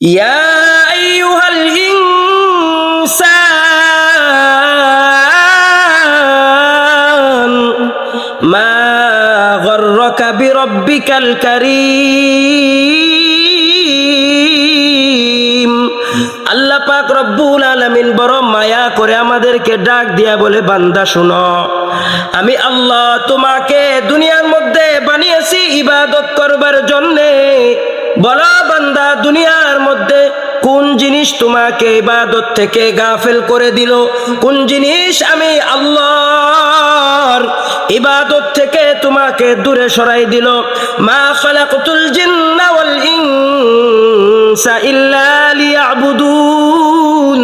يا أيها الإنسان ما غرك بربك الكريم আল্লাহ পাক রব্বুল আলামিন বড় মায়া করে আমাদেরকে ডাক দিয়া বলে বান্দা শুনো আমি আল্লাহ তোমাকে দুনিয়ার মধ্যে বানিয়েছি ইবাদত করবার জন্যে বলো বান্দা, দুনিয়ার মধ্যে কোন জিনিস তোমাকে ইবাদত থেকে গাফেল করে দিল? কোন জিনিস আমি আল্লাহর ইবাদত থেকে তোমাকে দূরে সরাই দিল? মা খালাকতুল জিন্না ওয়াল ইনসা ইল্লা লিয়াবুদুন।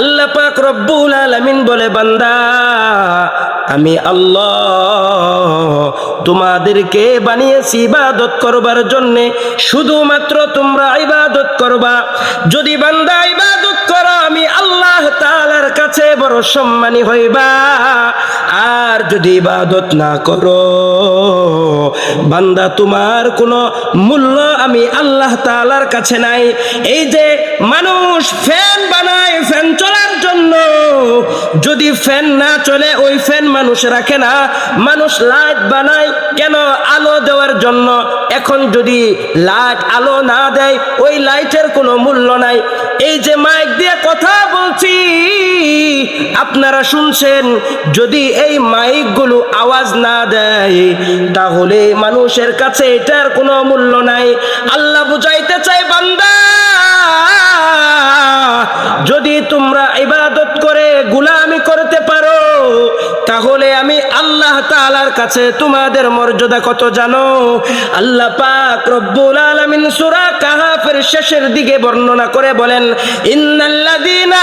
আল্লাহ পাক রব্বুল আলামিন বলে, বান্দা, আমি আল্লাহ তোমাদেরকে বানিয়েছি ইবাদত করবার জন্য। শুধুমাত্র তোমরা ইবাদত করবা। যদি বান্দা ইবাদত করো, আমি আল্লাহ তাআলার কাছে বড় সম্মানী হইবা। আর যদি ইবাদত না করো, বান্দা তোমার কোনো মূল্য আমি আল্লাহ তাআলার কাছে নাই। এই যে মানুষ ফ্যান বানায়, ফ্যান জন্য যদি ফ্যান না চলে, ওই ফ্যান মানুষ রাখে না। মানুষ লাইট বানায় কেন আলো দেওয়ার জন্য? এখন যদি লাইট আলো না দেয়, ওই লাইটের কোনো মূল্য নাই। এই যে মাইক দিয়ে কথা বলছি, আপনারা শুনছেন, যদি এই মাইকগুলো আওয়াজ না দেয়, তাহলে মানুষের কাছে এটার কোনো মূল্য নাই। আল্লাহ বুঝাইতে চাই বান্দা! যদি তোমরা ইবাদত করে, গুলামি করতে পারো, তাহলে আমি আল্লাহ তাআলার কাছে তোমাদের মর্যাদা কত জানো? আল্লাহ পাক রব্বুল আলামিন সূরা কাহাফের শেষের দিকে বর্ণনা করে বলেন, ইন্নাল্লাযীনা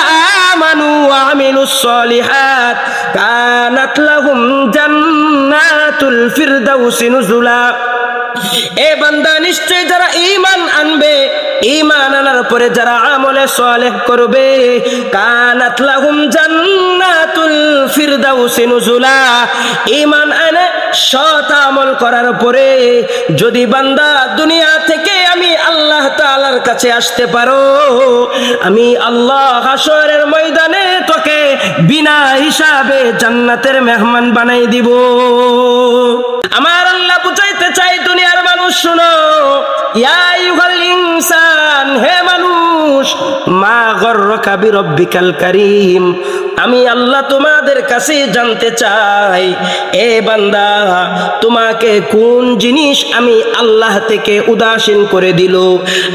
জান্নাতুল এ বান্দা নিশ্চয় যারা ঈমান আনবে পরে যারা আমলে করবে জান্নাতুল ফিরদাউসি নুজুলা। ঈমান আনে সৎ আমল করার পরে যদি বান্দা দুনিয়া থেকে আমি আল্লাহ তাআলার কাছে আসতে পারো, আমি আল্লাহ হাসরের ময়দানে তোকে বিনা হিসাবে জান্নাতের মেহমান বানাই দিব। আমার আল্লাহ বুঝাইতে চাই দুনিয়ার মানুষ শুনো, ইয়া আমি আল্লাহ তোমাদের কাছে জানতে চাই, এ বান্দা, তোমাকে কোন জিনিস আমি আল্লাহ থেকে উদাসীন করে দিল?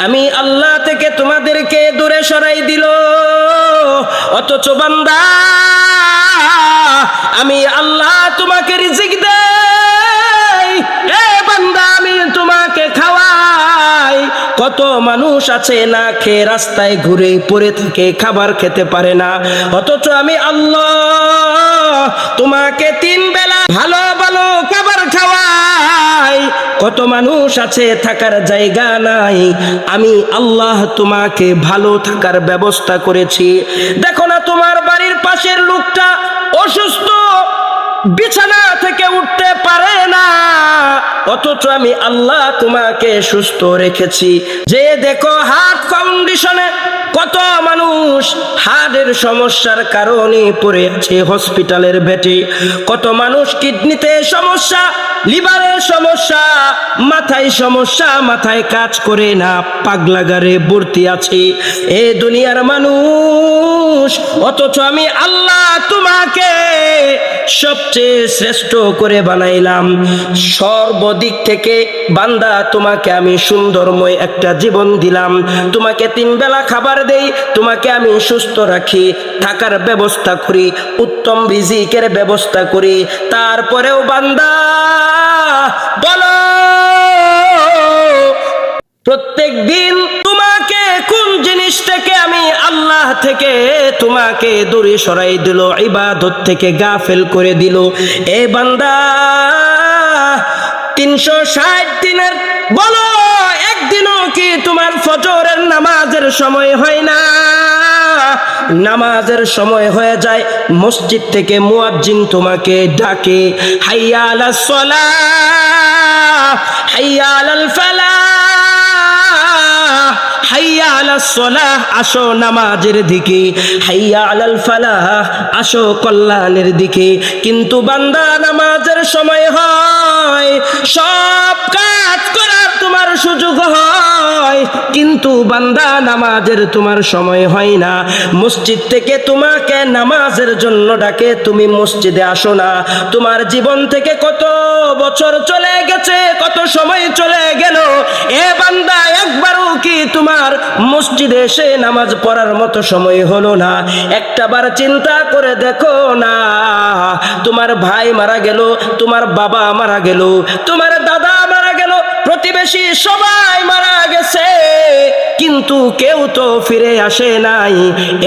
আমি আল্লাহ থেকে তোমাদেরকে দূরে সরাই দিল। অথচ বান্দা, আমি আল্লাহ তোমাকে রিজিক দেই মানুষ আছে না, খেয়ে রাস্তায় ঘুরে পড়ে থাকে খাবার খেতে পারে না। অথচ আমি আল্লাহ, তোমাকে তিন বেলা ভালো ভালো খাবার খাওয়াই। কত মানুষ আছে, থাকার জায়গা নাই। আমি আল্লাহ তোমাকে ভালো থাকার ব্যবস্থা করেছি। দেখো না তোমার বাড়ির পাশের লোকটা অসুস্থ, বিছানা থেকে উঠতে পারে না। অথচ আমি আল্লাহ তোমাকে সুস্থ রেখেছি। যে দেখো হার্ট কন্ডিশনে কত মানুষ হার্টের সমস্যার কারণে পড়ে আছে হসপিটালের বেটে কত মানুষ কিডনিতে সমস্যা লিভারের সমস্যা, মাথায় সমস্যা, মাথায় কাজ করে না, পাগলাগারে ভর্তি আছে। এ দুনিয়ার মানুষ, অথচ আমি আল্লাহ তোমাকে সবচেয়ে শ্রেষ্ঠ করে বানাইলাম। সর্বদিক থেকে, বান্দা, তোমাকে আমি সুন্দরময় একটা জীবন দিলাম। তোমাকে তিন বেলা খাবার দেই, তোমাকে আমি সুস্থ রাখি, থাকার ব্যবস্থা করি, উত্তম রিজিকের ব্যবস্থা করি। তারপরেও বান্দা, বলো প্রত্যেক দিন তোমাকে কোন জিনিস থেকে আমি আল্লাহ থেকে তোমাকে দূরে সরাই দিল, ইবাদত থেকে গাফেল করে দিল। এ বান্দা তিনশো ষাট দিনের। বলো, একদিনও কি তোমার ফজরের নামাজের সময় হয় না? নামাজের সময় হয়ে যায়, মসজিদ থেকে মুয়াজ্জিন তোমাকে ডাকে, হাইয়াল সলা হাইয়াল ফালাহ হাইয়া আলাস সলাহ, আসো নামাজের দিকে। হাইয়া আলাল ফালাহ, আসো কল্যাণের দিকে। কিন্তু বান্দা নামাজের সময় হয়, সব কাজ করার তোমার সুযোগ হয়। কিন্তু বান্দা নামাজের তোমার সময় হয় না। মসজিদ থেকে তোমাকে নামাজের জন্য ডাকে, তুমি মসজিদে আসো না। তোমার জীবন থেকে কত বছর চলে গেছে, কত সময় চলে গেল, এ বান্দা একবারও কি তোমার মসজিদে এসে নামাজ পড়ার মতো সময় হলো না। একটা বার চিন্তা করে দেখো না। তোমার ভাই মারা গেল, তোমার বাবা মারা গেল, তোমার দাদা প্রতিবেশী সবাই মারা গেছে, কিন্তু কেউ তো ফিরে আসে নাই।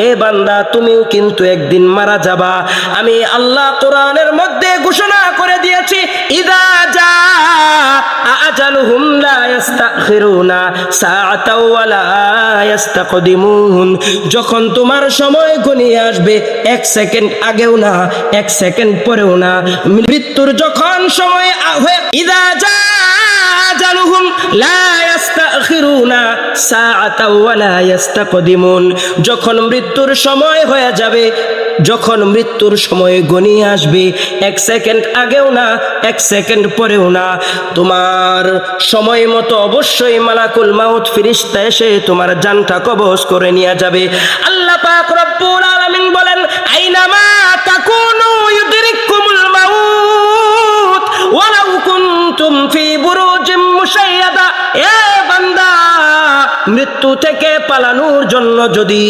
এ বান্দা, তুমিও কিন্তু একদিন মারা যাবা। আমি আল্লাহ কোরআনের মধ্যে ঘোষণা করে দিয়েছি, ইদা যা আজালুহুম লা ইস্তাখিরুনা সাআতাও ওয়ালা ইস্তাকদিমুন যখন তোমার সময় ঘনিয়ে আসবে, এক সেকেন্ড আগেও না, এক সেকেন্ড পরেও না। মৃত্যুর যখন সময় ইদা যা আজালুহুম যখন মৃত্যুর সময় হয়ে যাবে, যখন মৃত্যুর সময় গনিয়ে আসবে, এক সেকেন্ড আগেও না, এক সেকেন্ড পরেও না। তোমার সময় মতো অবশ্যই মালাকুল মাউত ফিরিস্তা এসে তোমার জানটা কবজ করে নিয়ে যাবে। আল্লাহ পাক রব্বুল আলামিন বলেন, আইনামা তাকুনু ইউদরিকুমুল মাউত। মৃত্যু থেকে পালানোর জন্য যদি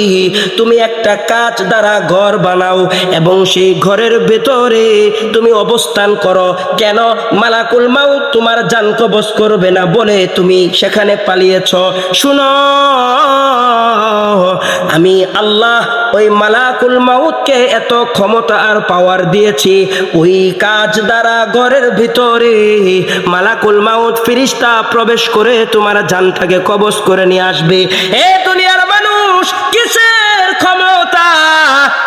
তুমি একটা কাচ দ্বারা ঘর বানাও এবং সেই ঘরের ভেতরে তুমি অবস্থান করো, কেন? মালাকুল মাউ তোমার জান কবজ করবে না বলে তুমি সেখানে পালিয়েছ। শুনো, আমি আল্লাহ ওই মালাকুল মাউতকে এত ক্ষমতা আর পাওয়ার দিয়েছি। ওই কাজ দ্বারা ঘরের ভিতরে মালাকুল মাউত ফিরিস্তা প্রবেশ করে তোমার জানটাকে কবজ করে নিয়ে আসবে। এ দুনিয়ার মানুষ কিসের ক্ষমতা?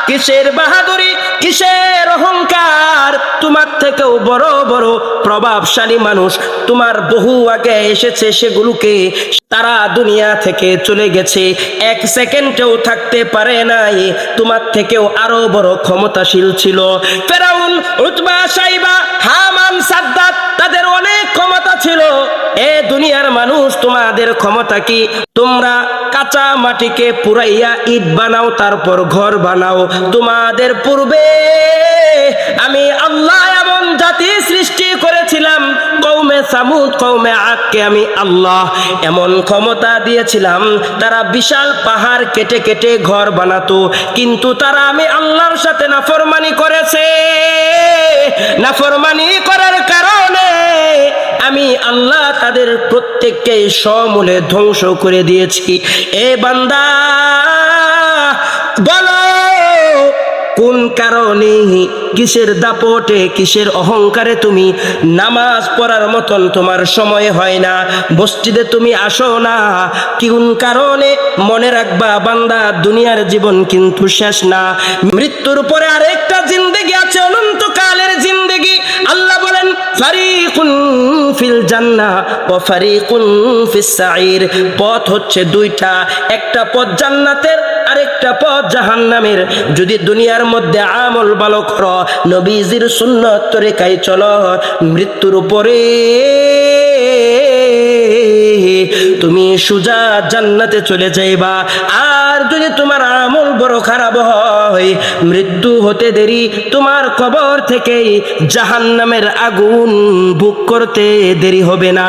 কিসের বাহাদুরি? কিসের অহংকার? তোমার থেকেও বড় বড় প্রভাবশালী মানুষ। তোমার বহু আগে এসেছে সেগুলোকে তারা দুনিয়া থেকে চলে গেছে। এক সেকেন্ডেও থাকতে পারে নাই। তোমার থেকেও আরও বড় ক্ষমতাশীল ছিল। ফেরাউন, উতবা, সাইবা, হামান, সাদ্দাত, তাদের অনেক ক্ষমতা ছিল। এ দুনিয়ার মানুষ, তোমাদের ক্ষমতা কি? তোমরা কাঁচা মাটিকে পুরাইয়া ইট বানাও, তারপর ঘর বানাও। তোমাদের পূর্বে আমি আল্লাহ এমন জাতি সৃষ্টি করেছিলাম কৌমে সামুদ কৌমে আদকে আমি আল্লাহ। এমন ক্ষমতা দিয়েছিলাম, তারা বিশাল পাহাড় কেটে কেটে ঘর বানাতো, কিন্তু তারা আমি আল্লাহর সাথে নাফরমানি করেছে। নাফরমানি করার কারণে আমি আল্লাহ তাদের প্রত্যেককে সমূলে ধ্বংস করে দিয়েছি। এ বান্দা, বলো কিসের দাপটে, কিসের অহংকারে তুমি নামাজ পড়ার মতন তোমার সময় হয় না। মসজিদে তুমি আসো না। কোন কারণে মনে রাখবা, বান্দা, দুনিয়ার জীবন কিন্তু শেষ না। মৃত্যুর পরে আরেকটা জিন্দেগি আছে, অনন্তকালের জিন্দেগি। আল্লাহ বলেন, ফারিকুন ফিল জান্নাহ ও ফারিকুন ফিস সাঈর। পথ হচ্ছে দুইটা। একটা পথ জান্নাতের আরেকটা পথ জাহান্নামের। যদি দুনিয়ার মধ্যে আমল ভালো করো, নবীজির সুন্নত তরিকায় চলো, মৃত্যুর উপরে তুমি সুজা জান্নাতে চলে যাইবা। আর যদি তোমার আমল বড় খারাপ হয়, মৃত্যু হতে দেরি তোমার কবর থেকেই জাহান্নামের আগুন বুক করতে দেরি হবে না।